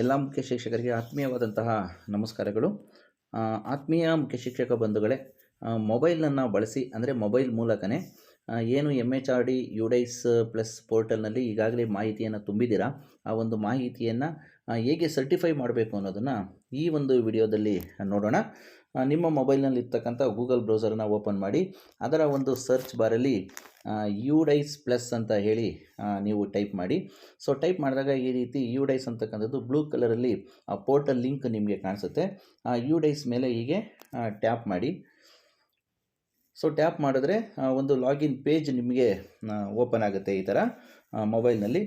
ಎಲ್ಲ ಮುಖ್ಯ ಶಿಕ್ಷಕರಿಗೆ ಆತ್ಮೀಯವಾದಂತಹ ನಮಸ್ಕಾರಗಳು. ಆತ್ಮೀಯ ಮುಖ್ಯ ಶಿಕ್ಷಕ ಬಂಧುಗಳೇ ಮೊಬೈಲನ್ನು ಬಳಸಿ, ಅಂದರೆ ಮೊಬೈಲ್ ಮೂಲಕನೇ ಏನು M H R D UDISE plus ಪೋರ್ಟಲ್ನಲ್ಲಿ ಈಗಾಗಲೇ ಮಾಹಿತಿಯನ್ನು ತುಂಬಿದ್ದೀರಾ? ಆ ಒಂದು ಮಾಹಿತಿಯನ್ನು ಹೇಗೆ ಸರ್ಟಿಫೈ ಮಾಡಬೇಕು ಅನ್ನೋದನ್ನು ಈ ಒಂದು ವಿಡಿಯೋದಲ್ಲಿ ನೋಡೋಣ. ನಿಮ್ಮ ಮೊಬೈಲ್ನಲ್ಲಿ ಇರ್ತಕ್ಕಂಥ ಗೂಗಲ್ ಬ್ರೌಸರನ್ನು ಓಪನ್ ಮಾಡಿ, ಅದರ ಒಂದು ಸರ್ಚ್ ಬಾರಲ್ಲಿ ಯುಡೈಸ್ ಪ್ಲಸ್ ಅಂತ ಹೇಳಿ ನೀವು ಟೈಪ್ ಮಾಡಿ. ಸೊ ಟೈಪ್ ಮಾಡಿದಾಗ ಈ ರೀತಿ ಯುಡೈಸ್ ಅಂತಕ್ಕಂಥದ್ದು ಬ್ಲೂ ಕಲರಲ್ಲಿ ಪೋರ್ಟಲ್ ಲಿಂಕ್ ನಿಮಗೆ ಕಾಣಿಸುತ್ತೆ. ಆ ಯುಡೈಸ್ ಮೇಲೆ ಹೀಗೆ ಟ್ಯಾಪ್ ಮಾಡಿ. ಸೊ ಟ್ಯಾಪ್ ಮಾಡಿದ್ರೆ ಒಂದು ಲಾಗಿನ್ ಪೇಜ್ ನಿಮಗೆ ಓಪನ್ ಆಗುತ್ತೆ ಈ ಥರ ಮೊಬೈಲ್ನಲ್ಲಿ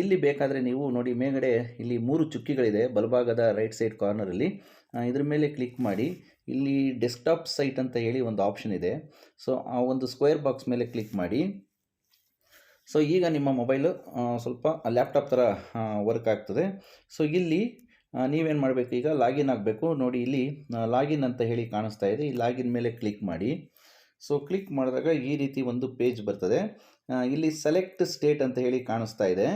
ಇಲ್ಲಿ ಬೇಕಾದರೆ ನೀವು ನೋಡಿ ಮೇಗಡೆ ಇಲ್ಲಿ ಮೂರು ಚುಕ್ಕಿಗಳಿದೆ, ಬಲಭಾಗದ ರೈಟ್ ಸೈಡ್ ಕಾರ್ನರಲ್ಲಿ ಇದ್ರ ಮೇಲೆ ಕ್ಲಿಕ್ ಮಾಡಿ. ಇಲ್ಲಿ ಡೆಸ್ಕ್ಟಾಪ್ ಸೈಟ್ ಅಂತ ಹೇಳಿ ಒಂದು ಆಪ್ಷನ್ ಇದೆ. ಸೊ ಆ ಒಂದು ಸ್ಕ್ವೇರ್ ಬಾಕ್ಸ್ ಮೇಲೆ ಕ್ಲಿಕ್ ಮಾಡಿ. ಸೊ ಈಗ ನಿಮ್ಮ ಮೊಬೈಲು ಸ್ವಲ್ಪ ಲ್ಯಾಪ್ಟಾಪ್ ಥರ ವರ್ಕ್ ಆಗ್ತದೆ. ಸೊ ಇಲ್ಲಿ ನೀವೇನು ಮಾಡಬೇಕು ಈಗ? ಲಾಗಿನ್ ಆಗಬೇಕು. ನೋಡಿ, ಇಲ್ಲಿ ಲಾಗಿನ್ ಅಂತ ಹೇಳಿ ಕಾಣಿಸ್ತಾ ಇದೆ. ಈ ಲಾಗಿನ್ ಮೇಲೆ ಕ್ಲಿಕ್ ಮಾಡಿ. ಸೊ ಕ್ಲಿಕ್ ಮಾಡಿದಾಗ ಈ ರೀತಿ ಒಂದು ಪೇಜ್ ಬರ್ತದೆ. ಇಲ್ಲಿ ಸೆಲೆಕ್ಟ್ ಸ್ಟೇಟ್ ಅಂತ ಹೇಳಿ ಕಾಣಿಸ್ತಾ ಇದೆ.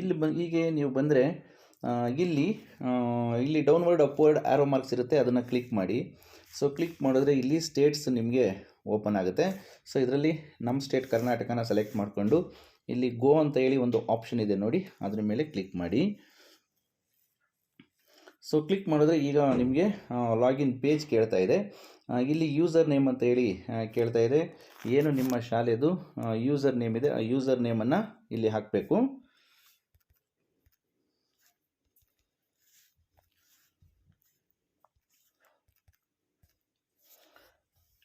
ಇಲ್ಲಿ ಬ, ಹೀಗೆ ನೀವು ಬಂದರೆ ಇಲ್ಲಿ ಇಲ್ಲಿ ಡೌನ್ವರ್ಡ್ ಅಪ್ವರ್ಡ್ ಆರೋ ಮಾರ್ಕ್ಸ್ ಇರುತ್ತೆ, ಅದನ್ನು ಕ್ಲಿಕ್ ಮಾಡಿ. ಸೊ ಕ್ಲಿಕ್ ಮಾಡಿದ್ರೆ ಇಲ್ಲಿ ಸ್ಟೇಟ್ಸ್ ನಿಮಗೆ ಓಪನ್ ಆಗುತ್ತೆ. ಸೊ ಇದರಲ್ಲಿ ನಮ್ಮ ಸ್ಟೇಟ್ ಕರ್ನಾಟಕನ ಸೆಲೆಕ್ಟ್ ಮಾಡಿಕೊಂಡು, ಇಲ್ಲಿ ಗೋ ಅಂತ ಹೇಳಿ ಒಂದು ಆಪ್ಷನ್ ಇದೆ ನೋಡಿ, ಅದ್ರ ಮೇಲೆ ಕ್ಲಿಕ್ ಮಾಡಿ. ಸೊ ಕ್ಲಿಕ್ ಮಾಡಿದ್ರೆ ಈಗ ನಿಮಗೆ ಲಾಗಿನ್ ಪೇಜ್ ಕೇಳ್ತಾ ಇದೆ. ಇಲ್ಲಿ ಯೂಸರ್ ನೇಮ್ ಅಂತ ಹೇಳಿ ಕೇಳ್ತಾ ಇದೆ. ಏನು ನಿಮ್ಮ ಶಾಲೆಯದು ಯೂಸರ್ ನೇಮ್ ಇದೆ. ಆ ಯೂಸರ್ ನೇಮನ್ನು ಇಲ್ಲಿ ಹಾಕಬೇಕು.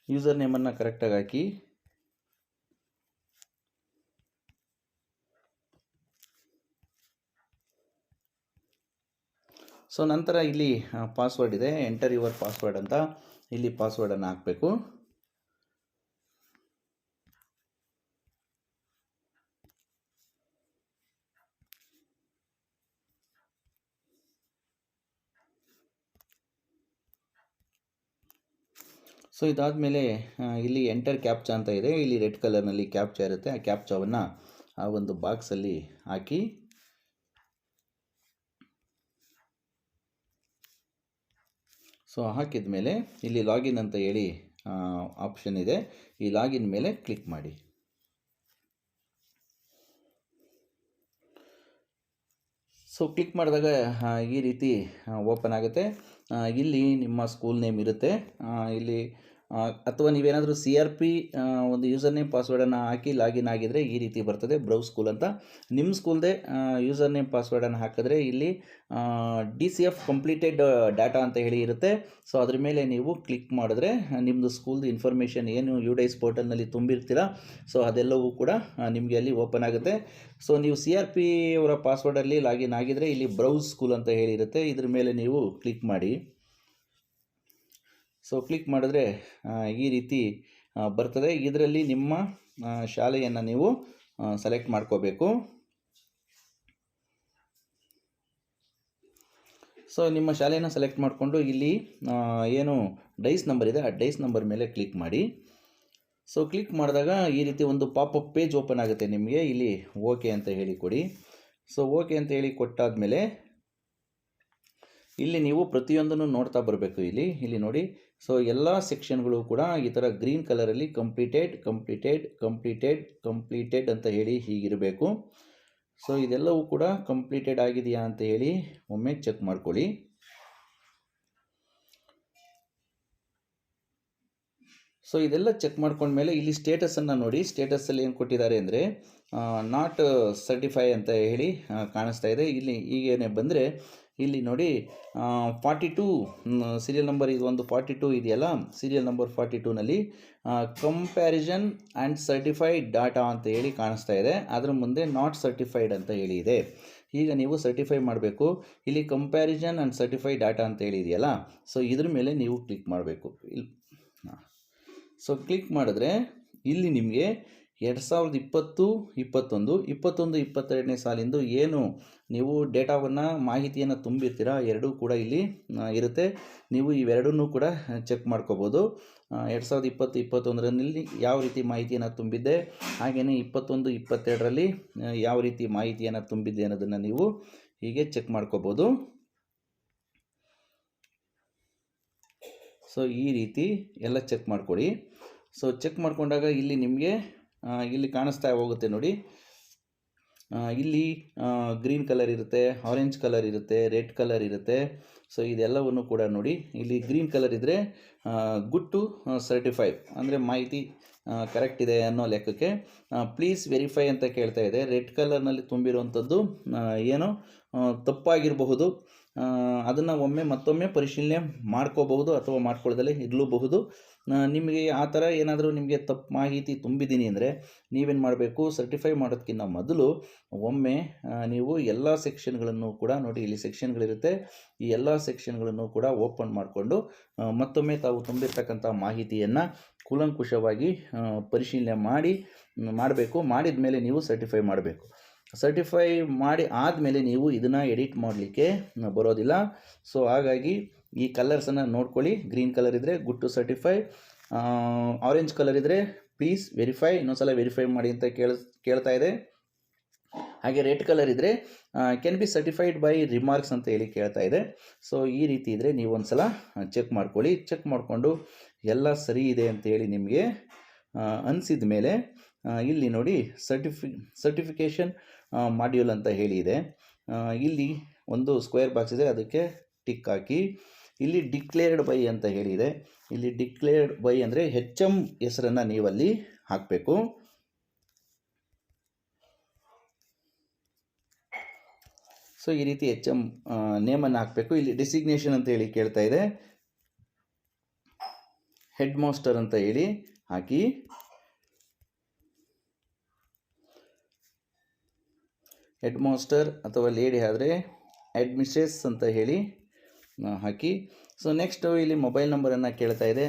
ಯೂಸರ್ ನೇಮನ್ನು ಕರೆಕ್ಟಾಗಿ ಹಾಕಿ. ಸೊ ನಂತರ ಇಲ್ಲಿ ಪಾಸ್ವರ್ಡ್ ಇದೆ. ಎಂಟರ್ ಯುವರ್ ಪಾಸ್ವರ್ಡ್ ಅಂತ. ಇಲ್ಲಿ ಪಾಸ್ವರ್ಡನ್ನು ಹಾಕಬೇಕು. ಸೊ ಇದಾದಮೇಲೆ ಇಲ್ಲಿ ಎಂಟರ್ ಕ್ಯಾಪ್ಚಾ ಅಂತ ಇದೆ. ಇಲ್ಲಿ ರೆಡ್ ಕಲರ್ನಲ್ಲಿ ಕ್ಯಾಪ್ಚಾ ಇರುತ್ತೆ. ಆ ಕ್ಯಾಪ್ಚಾವನ್ನು ಆ ಒಂದು ಬಾಕ್ಸಲ್ಲಿ ಹಾಕಿ ಸೊ ಹಾಕಿದ ಮೇಲೆ ಇಲ್ಲಿ ಲಾಗಿನ್ ಅಂತ ಹೇಳಿ ಆಪ್ಷನ್ ಇದೆ. ಈ ಲಾಗಿನ್ ಮೇಲೆ ಕ್ಲಿಕ್ ಮಾಡಿ. ಸೊ ಕ್ಲಿಕ್ ಮಾಡಿದಾಗ ಈ ರೀತಿ ಓಪನ್ ಆಗುತ್ತೆ. ಇಲ್ಲಿ ನಿಮ್ಮ ಸ್ಕೂಲ್ ನೇಮ್ ಇರುತ್ತೆ. ಇಲ್ಲಿ ಅಥವಾ ನೀವೇನಾದರೂ ಸಿ ಆರ್ ಪಿ ಒಂದು ಯೂಸರ್ ನೇಮ್ ಪಾಸ್ವರ್ಡನ್ನು ಹಾಕಿ ಲಾಗಿನ್ ಆಗಿದರೆ ಈ ರೀತಿ ಬರ್ತದೆ ಬ್ರೌಸ್ ಸ್ಕೂಲ್ ಅಂತ. ನಿಮ್ಮ ಸ್ಕೂಲ್ದೇ ಯೂಸರ್ ನೇಮ್ ಪಾಸ್ವರ್ಡನ್ನು ಹಾಕಿದ್ರೆ ಇಲ್ಲಿ D C F completed data ಅಂತ ಹೇಳಿ ಇರುತ್ತೆ. ಸೊ ಅದ್ರ ಮೇಲೆ ನೀವು ಕ್ಲಿಕ್ ಮಾಡಿದ್ರೆ ನಿಮ್ಮದು ಸ್ಕೂಲ್ದು ಇನ್ಫಾರ್ಮೇಷನ್ ಏನು ಯು ಡೈಸ್ ಪೋರ್ಟಲ್ನಲ್ಲಿ ತುಂಬಿರ್ತೀರ ಸೊ ಅದೆಲ್ಲವೂ ಕೂಡ ನಿಮಗೆ ಅಲ್ಲಿ ಓಪನ್ ಆಗುತ್ತೆ. ಸೊ ನೀವು ಸಿ ಆರ್ ಪಿ ಅವರ ಪಾಸ್ವರ್ಡಲ್ಲಿ ಲಾಗಿನ್ ಆಗಿದರೆ ಇಲ್ಲಿ ಬ್ರೌಸ್ ಸ್ಕೂಲ್ ಅಂತ ಹೇಳಿರುತ್ತೆ ಇದ್ರ ಮೇಲೆ ನೀವು ಕ್ಲಿಕ್ ಮಾಡಿ. ಸೊ ಕ್ಲಿಕ್ ಮಾಡಿದ್ರೆ ಈ ರೀತಿ ಬರ್ತದೆ. ಇದರಲ್ಲಿ ನಿಮ್ಮ ಶಾಲೆಯನ್ನು ನೀವು ಸೆಲೆಕ್ಟ್ ಮಾಡ್ಕೋಬೇಕು. ಸೊ ನಿಮ್ಮ ಶಾಲೆಯನ್ನು ಸೆಲೆಕ್ಟ್ ಮಾಡಿಕೊಂಡು ಇಲ್ಲಿ ಏನು ಡೈಸ್ ನಂಬರ್ ಇದೆ, ಆ ಡೈಸ್ ನಂಬರ್ ಮೇಲೆ ಕ್ಲಿಕ್ ಮಾಡಿ. ಸೊ ಕ್ಲಿಕ್ ಮಾಡಿದಾಗ ಈ ರೀತಿ ಒಂದು ಪಾಪಪ್ ಪೇಜ್ ಓಪನ್ ಆಗುತ್ತೆ ನಿಮಗೆ. ಇಲ್ಲಿ ಓಕೆ ಅಂತ ಹೇಳಿ ಕೊಡಿ. ಸೊ ಓಕೆ ಅಂತ ಹೇಳಿ ಕೊಟ್ಟಾದ ಮೇಲೆ ಇಲ್ಲಿ ನೀವು ಪ್ರತಿಯೊಂದನ್ನು ನೋಡ್ತಾ ಬರಬೇಕು. ಇಲ್ಲಿ ಇಲ್ಲಿ ನೋಡಿ. ಸೊ ಎಲ್ಲ ಸೆಕ್ಷನ್ಗಳು ಕೂಡ ಈ ಥರ ಗ್ರೀನ್ ಕಲರಲ್ಲಿ ಕಂಪ್ಲೀಟೆಡ್ ಕಂಪ್ಲೀಟೆಡ್ ಕಂಪ್ಲೀಟೆಡ್ ಕಂಪ್ಲೀಟೆಡ್ ಅಂತ ಹೇಳಿ ಹೀಗಿರಬೇಕು. ಸೊ ಇದೆಲ್ಲವೂ ಕೂಡ ಕಂಪ್ಲೀಟೆಡ್ ಆಗಿದೆಯಾ ಅಂತ ಹೇಳಿ ಒಮ್ಮೆ ಚೆಕ್ ಮಾಡ್ಕೊಳ್ಳಿ. ಸೊ ಇದೆಲ್ಲ ಚೆಕ್ ಮಾಡ್ಕೊಂಡ್ಮೇಲೆ ಇಲ್ಲಿ ಸ್ಟೇಟಸನ್ನು ನೋಡಿ. ಸ್ಟೇಟಸಲ್ಲಿ ಏನು ಕೊಟ್ಟಿದ್ದಾರೆ ಅಂದರೆ ನಾಟ್ ಸರ್ಟಿಫೈ ಅಂತ ಹೇಳಿ ಕಾಣಿಸ್ತಾ ಇದೆ. ಇಲ್ಲಿ ಈಗೇನೆ ಬಂದರೆ ಇಲ್ಲಿ ನೋಡಿ ಫಾರ್ಟಿ ಟೂ ಸೀರಿಯಲ್ ನಂಬರ್ ಇದು ಒಂದು ಫಾರ್ಟಿ ಟೂ ಇದೆಯಲ್ಲ ಸೀರಿಯಲ್ ನಂಬರ್ ಫಾರ್ಟಿ ಟೂನಲ್ಲಿ ಕಂಪ್ಯಾರಿಸನ್ ಆ್ಯಂಡ್ ಸರ್ಟಿಫೈಡ್ ಡಾಟಾ ಅಂತ ಹೇಳಿ ಕಾಣಿಸ್ತಾ ಇದೆ. ಅದರ ಮುಂದೆ ನಾಟ್ ಸರ್ಟಿಫೈಡ್ ಅಂತ ಹೇಳಿ ಇದೆ. ಈಗ ನೀವು ಸರ್ಟಿಫೈ ಮಾಡಬೇಕು. ಇಲ್ಲಿ ಕಂಪ್ಯಾರಿಸನ್ ಆ್ಯಂಡ್ ಸರ್ಟಿಫೈಡ್ ಡಾಟಾ ಅಂತ ಹೇಳಿ ಇದೆಯಲ್ಲ ಸೊ ಇದ್ರ ಮೇಲೆ ನೀವು ಕ್ಲಿಕ್ ಮಾಡಬೇಕು. ಇಲ್ಲಿ ಸೊ ಕ್ಲಿಕ್ ಮಾಡಿದ್ರೆ ಇಲ್ಲಿ ನಿಮಗೆ ಎರಡು ಸಾವಿರದ ಇಪ್ಪತ್ತು, ಇಪ್ಪತ್ತೊಂದು ಇಪ್ಪತ್ತೊಂದು, ಇಪ್ಪತ್ತೆರಡನೇ ಸಾಲಿಂದು ಏನು ನೀವು ಡೇಟಾವನ್ನು, ಮಾಹಿತಿಯನ್ನು ತುಂಬಿರ್ತೀರಾ, ಎರಡೂ ಕೂಡ ಇಲ್ಲಿ ಇರುತ್ತೆ. ನೀವು ಇವೆರಡನ್ನೂ ಕೂಡ ಚೆಕ್ ಮಾಡ್ಕೋಬೋದು. ಎರಡು ಸಾವಿರದ ಇಪ್ಪತ್ತು, ಇಪ್ಪತ್ತೊಂದರಲ್ಲಿ ಯಾವ ರೀತಿ ಮಾಹಿತಿಯನ್ನು ತುಂಬಿದ್ದೆ ಹಾಗೆಯೇ ಇಪ್ಪತ್ತೊಂದು, ಇಪ್ಪತ್ತೆರಡರಲ್ಲಿ ಯಾವ ರೀತಿ ಮಾಹಿತಿಯನ್ನು ತುಂಬಿದ್ದೆ ಅನ್ನೋದನ್ನು ನೀವು ಹೀಗೆ ಚೆಕ್ ಮಾಡ್ಕೋಬೋದು. ಸೊ, ಈ ರೀತಿ ಎಲ್ಲ ಚೆಕ್ ಮಾಡಿಕೊಡಿ. ಸೊ, ಚೆಕ್ ಮಾಡಿಕೊಂಡಾಗ ಇಲ್ಲಿ ನಿಮಗೆ ಇಲ್ಲಿ ಕಾಣಿಸ್ತಾ ಹೋಗುತ್ತೆ ನೋಡಿ. ಇಲ್ಲಿ ಗ್ರೀನ್ ಕಲರ್ ಇರುತ್ತೆ, ಆರೆಂಜ್ ಕಲರ್ ಇರುತ್ತೆ, ರೆಡ್ ಕಲರ್ ಇರುತ್ತೆ. ಸೊ, ಇದೆಲ್ಲವನ್ನು ಕೂಡ ನೋಡಿ. ಇಲ್ಲಿ ಗ್ರೀನ್ ಕಲರ್ ಇದ್ದರೆ ಗುಡ್ ಟು ಸರ್ಟಿಫೈ ಅಂದರೆ ಮಾಹಿತಿ ಕರೆಕ್ಟ್ ಇದೆ ಅನ್ನೋ ಲೆಕ್ಕಕ್ಕೆ. ಪ್ಲೀಸ್ ವೆರಿಫೈ ಅಂತ ಕೇಳ್ತಾ ಇದೆ. ರೆಡ್ ಕಲರ್ನಲ್ಲಿ ತುಂಬಿರುವಂಥದ್ದು ಏನು? ತಪ್ಪಾಗಿರಬಹುದು ಅದನ್ನು ಒಮ್ಮೆ ಮತ್ತೊಮ್ಮೆ ಪರಿಶೀಲನೆ ಮಾಡ್ಕೋಬಹುದು ಅಥವಾ ಮಾಡ್ಕೊಳ್ದಲೇ ಇರಲೂಬಹುದು. ನಿಮಗೆ ಆ ಥರ ಏನಾದರೂ ನಿಮಗೆ ತಪ್ಪು ಮಾಹಿತಿ ತುಂಬಿದ್ದೀನಿ ಅಂದರೆ ನೀವೇನು ಮಾಡಬೇಕು ಸರ್ಟಿಫೈ ಮಾಡೋದಕ್ಕಿಂತ ಮೊದಲು ಒಮ್ಮೆ ನೀವು ಎಲ್ಲ ಸೆಕ್ಷನ್ಗಳನ್ನು ಕೂಡ ನೋಡಿ, ಇಲ್ಲಿ ಸೆಕ್ಷನ್ಗಳಿರುತ್ತೆ ಈ ಎಲ್ಲ ಸೆಕ್ಷನ್ಗಳನ್ನು ಕೂಡ ಓಪನ್ ಮಾಡಿಕೊಂಡು ಮತ್ತೊಮ್ಮೆ ತಾವು ತುಂಬಿರ್ತಕ್ಕಂಥ ಮಾಹಿತಿಯನ್ನು ಕೂಲಂಕುಷವಾಗಿ ಪರಿಶೀಲನೆ ಮಾಡಿ, ಮಾಡಬೇಕು ಮಾಡಿದ ಮೇಲೆ ನೀವು ಸರ್ಟಿಫೈ ಮಾಡಬೇಕು. ಸರ್ಟಿಫೈ ಮಾಡಿ ಆದಮೇಲೆ ನೀವು ಇದನ್ನು ಎಡಿಟ್ ಮಾಡಲಿಕ್ಕೆ ಬರೋದಿಲ್ಲ. ಸೊ ಹಾಗಾಗಿ ಈ ಕಲರ್ಸನ್ನು ನೋಡ್ಕೊಳ್ಳಿ. ಗ್ರೀನ್ ಕಲರ್ ಇದ್ದರೆ good to certify orange colour ಇದ್ದರೆ ಪ್ಲೀಸ್ ವೆರಿಫೈ ಇನ್ನೊಂದ್ಸಲ ವೆರಿಫೈ ಮಾಡಿ ಅಂತ ಕೇಳ, ಕೇಳ್ತಾ ಇದೆ. ಹಾಗೆ ರೆಡ್ ಕಲರ್ ಇದ್ದರೆ can be certified by remarks ಅಂತ ಹೇಳಿ ಕೇಳ್ತಾ ಇದೆ. ಸೊ ಈ ರೀತಿ ಇದ್ದರೆ ನೀವು ಒಂದು ಸಲ ಚೆಕ್ ಮಾಡ್ಕೊಳ್ಳಿ. ಚೆಕ್ ಮಾಡಿಕೊಂಡು ಎಲ್ಲ ಸರಿ ಇದೆ ಅಂತೇಳಿ ನಿಮಗೆ ಅನಿಸಿದ ಮೇಲೆ ಇಲ್ಲಿ ನೋಡಿ ಸರ್ಟಿಫಿ ಸರ್ಟಿಫಿಕೇಷನ್ ಮಾಡ್ಯೂಲ್ ಅಂತ ಹೇಳಿದೆ ಇಲ್ಲಿ ಒಂದು ಸ್ಕ್ವೇರ್ ಬಾಕ್ಸ್ ಇದೆ, ಅದಕ್ಕೆ ಟಿಕ್ ಹಾಕಿ. ಇಲ್ಲಿ ಡಿಕ್ಲೇರ್ಡ್ ಬೈ ಅಂತ ಹೇಳಿದೆ ಇಲ್ಲಿ ಡಿಕ್ಲೇರ್ಡ್ ಬೈ ಅಂದರೆ ಹೆಚ್ ಎಂ ಹೆಸರನ್ನು ನೀವಲ್ಲಿ ಹಾಕಬೇಕು. ಸೊ ಈ ರೀತಿ ಎಚ್ ಎಂ ನೇಮನ್ನು ಹಾಕಬೇಕು. ಇಲ್ಲಿ ಡಿಸಿಗ್ನೇಷನ್ ಅಂತ ಹೇಳಿ ಕೇಳ್ತಾ ಇದೆ. ಹೆಡ್ ಮಾಸ್ಟರ್ ಅಂತ ಹೇಳಿ ಹಾಕಿ. ಹೆಡ್ ಮಾಸ್ಟರ್ ಅಥವಾ ಲೇಡಿ ಆದರೆ ಅಡ್ಮಿಸ್ಟ್ರೇಸ್ ಅಂತ ಹೇಳಿ ಹಾಕಿ. ಸೊ ನೆಕ್ಸ್ಟು ಇಲ್ಲಿ ಮೊಬೈಲ್ ನಂಬರನ್ನು ಕೇಳ್ತಾ ಇದೆ.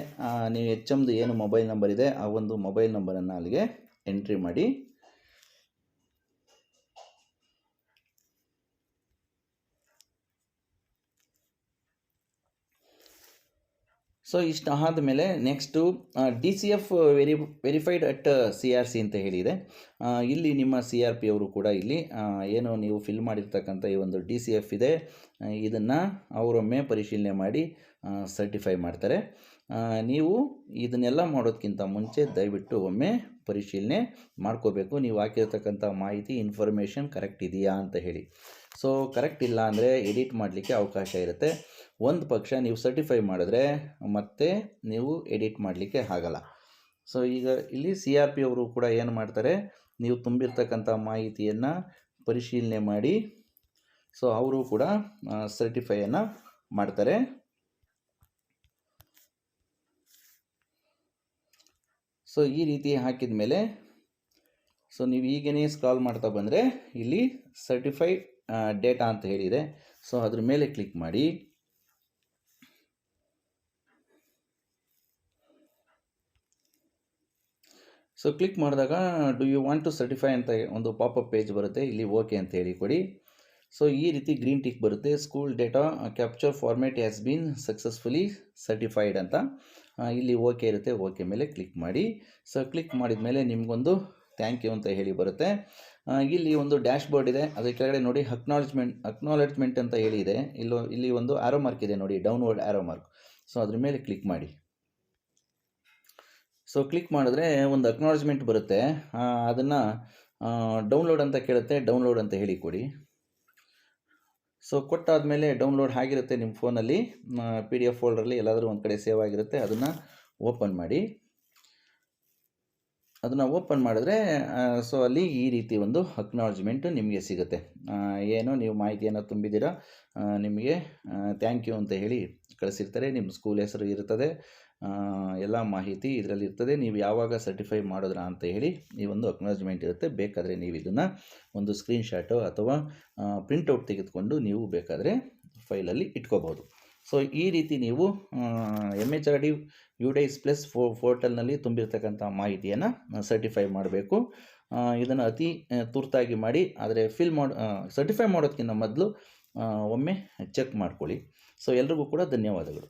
ನೀವು ಎಚ್ ಎಮ್ದು ಏನು ಮೊಬೈಲ್ ನಂಬರ್ ಇದೆ, ಆ ಒಂದು ಮೊಬೈಲ್ ನಂಬರನ್ನು ಅಲ್ಲಿಗೆ ಎಂಟ್ರಿ ಮಾಡಿ. ಸೊ ಇಷ್ಟು ಆದಮೇಲೆ next D C F very verified at C R C ಅಂತ ಹೇಳಿದೆ. ಇಲ್ಲಿ ನಿಮ್ಮ ಸಿ ಆರ್ ಪಿ ಅವರು ಕೂಡ ಇಲ್ಲಿ ಏನು ನೀವು ಫಿಲ್ ಮಾಡಿರ್ತಕ್ಕಂಥ ಈ ಒಂದು ಡಿ ಸಿ ಎಫ್ ಇದೆ. ಇದನ್ನು ಅವರೊಮ್ಮೆ ಪರಿಶೀಲನೆ ಮಾಡಿ ಸರ್ಟಿಫೈ ಮಾಡ್ತಾರೆ. ನೀವು ಇದನ್ನೆಲ್ಲ ಮಾಡೋದಕ್ಕಿಂತ ಮುಂಚೆ ದಯವಿಟ್ಟು ಒಮ್ಮೆ ಪರಿಶೀಲನೆ ಮಾಡ್ಕೋಬೇಕು. ನೀವು ಹಾಕಿರ್ತಕ್ಕಂಥ ಮಾಹಿತಿ ಇನ್ಫಾರ್ಮೇಷನ್ ಕರೆಕ್ಟ್ ಇದೆಯಾ ಅಂತ ಹೇಳಿ. ಸೊ ಕರೆಕ್ಟ್ ಇಲ್ಲ ಅಂದರೆ ಎಡಿಟ್ ಮಾಡಲಿಕ್ಕೆ ಅವಕಾಶ ಇರುತ್ತೆ. ಒಂದು ಪಕ್ಷ ನೀವು ಸರ್ಟಿಫೈ ಮಾಡಿದ್ರೆ ಮತ್ತೆ ನೀವು ಎಡಿಟ್ ಮಾಡಲಿಕ್ಕೆ ಆಗಲ್ಲ. ಸೊ ಈಗ ಇಲ್ಲಿ ಸಿ ಆರ್ ಪಿ ಅವರು ಕೂಡ ಏನು ಮಾಡ್ತಾರೆ? ನೀವು ತುಂಬಿರ್ತಕ್ಕಂಥ ಮಾಹಿತಿಯನ್ನು ಪರಿಶೀಲನೆ ಮಾಡಿ ಸೊ ಅವರು ಕೂಡ ಸರ್ಟಿಫೈಯನ್ನು ಮಾಡ್ತಾರೆ. ಸೊ ಈ ರೀತಿ ಹಾಕಿದ ಮೇಲೆ ಸೊ ನೀವು ಈಗೇನೇ ಸ್ಕ್ರಾಲ್ ಮಾಡ್ತಾ ಬಂದರೆ ಇಲ್ಲಿ ಸರ್ಟಿಫೈಡ್ ಡೇಟಾ ಅಂತ ಹೇಳಿದೆ. ಸೊ ಅದ್ರ ಮೇಲೆ ಕ್ಲಿಕ್ ಮಾಡಿ. ಸೊ ಕ್ಲಿಕ್ ಮಾಡಿದಾಗ do you want to certify ಅಂತ ಒಂದು ಪಾಪಪ್ ಪೇಜ್ ಬರುತ್ತೆ. ಇಲ್ಲಿ ಓಕೆ ಅಂತ ಹೇಳಿ ಕೊಡಿ. ಸೊ ಈ ರೀತಿ ಗ್ರೀನ್ ಟಿಕ್ ಬರುತ್ತೆ. School data capture format has been successfully certified ಅಂತ. ಇಲ್ಲಿ ಓಕೆ ಇರುತ್ತೆ. ಓಕೆ ಮೇಲೆ ಕ್ಲಿಕ್ ಮಾಡಿ. ಸೊ ಕ್ಲಿಕ್ ಮಾಡಿದ ಮೇಲೆ ನಿಮಗೊಂದು ಥ್ಯಾಂಕ್ ಯು ಅಂತ ಹೇಳಿ ಬರುತ್ತೆ. ಇಲ್ಲಿ ಒಂದು ಡ್ಯಾಶ್ ಬೋರ್ಡ್ ಇದೆ. ಅದರ ಕೆಳಗಡೆ ನೋಡಿ ಅಕ್ನಾಲೆಜ್ಮೆಂಟ್ ಅಕ್ನಾಲೆಜ್ಮೆಂಟ್ ಅಂತ ಹೇಳಿದೆ ಇಲ್ಲೋ, ಇಲ್ಲಿ ಒಂದು ಆರೋ ಮಾರ್ಕ್ ಇದೆ ನೋಡಿ ಡೌನ್ವರ್ಡ್ ಆರೋ ಮಾರ್ಕ್ ಸೊ ಅದ್ರ ಮೇಲೆ ಕ್ಲಿಕ್ ಮಾಡಿ. ಸೊ ಕ್ಲಿಕ್ ಮಾಡಿದ್ರೆ ಒಂದು ಅಕ್ನಾಲಜ್ಮೆಂಟ್ ಬರುತ್ತೆ. ಅದನ್ನು ಡೌನ್ಲೋಡ್ ಅಂತ ಕೇಳುತ್ತೆ. ಡೌನ್ಲೋಡ್ ಅಂತ ಹೇಳಿ ಕೊಡಿ. ಸೊ ಕೊಟ್ಟಾದಮೇಲೆ ಡೌನ್ಲೋಡ್ ಆಗಿರುತ್ತೆ ನಿಮ್ಮ ಫೋನಲ್ಲಿ ಪಿ ಡಿ ಎಫ್ ಫೋಲ್ಡ್ರಲ್ಲಿ ಎಲ್ಲಾದರೂ ಒಂದು ಕಡೆ ಸೇವ್ ಆಗಿರುತ್ತೆ. ಅದನ್ನು ಓಪನ್ ಮಾಡಿ. ಅದನ್ನು ಓಪನ್ ಮಾಡಿದ್ರೆ ಸೊ ಅಲ್ಲಿ ಈ ರೀತಿ ಒಂದು ಅಕ್ನಾಲಜ್ಮೆಂಟು ನಿಮಗೆ ಸಿಗುತ್ತೆ. ಏನು, ನೀವು ಮಾಹಿತಿಯನ್ನು ತುಂಬಿದ್ದೀರಾ? ನಿಮಗೆ ಥ್ಯಾಂಕ್ ಯು ಅಂತ ಹೇಳಿ ಕಳಿಸಿರ್ತಾರೆ. ನಿಮ್ಮ ಸ್ಕೂಲ್ ಹೆಸರು ಇರ್ತದೆ. ಎಲ್ಲ ಮಾಹಿತಿ ಇದರಲ್ಲಿ ಇರ್ತದೆ. ನೀವು ಯಾವಾಗ ಸರ್ಟಿಫೈ ಮಾಡಿದ್ರ ಅಂತ ಹೇಳಿ ಈ ಒಂದು ಅಕ್ನಾಲಜ್ಮೆಂಟ್ ಇರುತ್ತೆ. ಬೇಕಾದರೆ ನೀವು ಇದನ್ನು ಒಂದು ಸ್ಕ್ರೀನ್ಶಾಟು ಅಥವಾ ಪ್ರಿಂಟೌಟ್ ತೆಗೆದುಕೊಂಡು ನೀವು ಬೇಕಾದರೆ ಫೈಲಲ್ಲಿ ಇಟ್ಕೋಬೋದು ಸೊ ಈ ರೀತಿ ನೀವು M H R D U DISE plus ಫೋ ಪೋರ್ಟಲ್ನಲ್ಲಿ ತುಂಬಿರ್ತಕ್ಕಂಥ ಮಾಹಿತಿಯನ್ನು ಸರ್ಟಿಫೈ ಮಾಡಬೇಕು. ಇದನ್ನು ಅತಿ ತುರ್ತಾಗಿ ಮಾಡಿ, ಆದರೆ ಫಿಲ್ ಮಾಡಿ ಸರ್ಟಿಫೈ ಮಾಡೋದಕ್ಕಿಂತ ಮೊದಲು ಒಮ್ಮೆ ಚೆಕ್ ಮಾಡ್ಕೊಳ್ಳಿ. ಸೊ ಎಲ್ರಿಗೂ ಕೂಡ ಧನ್ಯವಾದಗಳು.